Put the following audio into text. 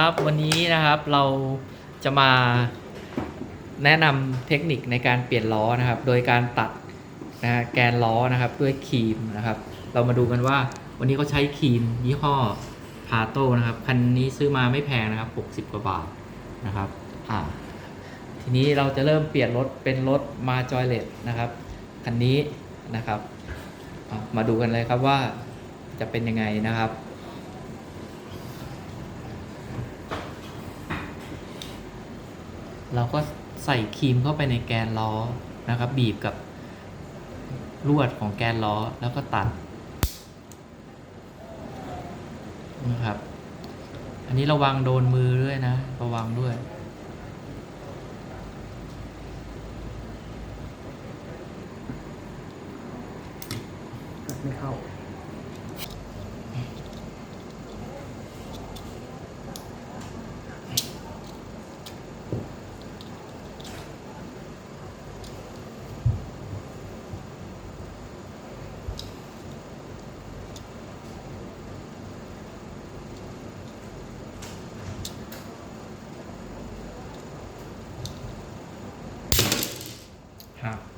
ครับวันนี้นะครับเราจะมาแนะนำเทคนิคในการเปลี่ยนล้อนะครับ โดยการตัดนะฮะแกนล้อนะครับด้วยครีมนะครับ เรามาดูกันว่าวันนี้เขาใช้ครีมยี่ห้อพาโต้นะครับคันนี้ซื้อมาไม่แพงนะครับ 60 กว่าบาทนะครับอ่าทีนี้เราจะเริ่มเปลี่ยนรถเป็นรถมาจอยเลตนะครับคันนี้นะครับ มาดูกันเลยครับว่าจะเป็นยังไงนะครับ เราก็ใส่ครีมเข้าไปในแกนล้อนะครับ บีบกับลวดของแกนล้อแล้วก็ตัดนะครับ อันนี้ระวังโดนมือด้วยนะ ระวังด้วยไม่เข้า power.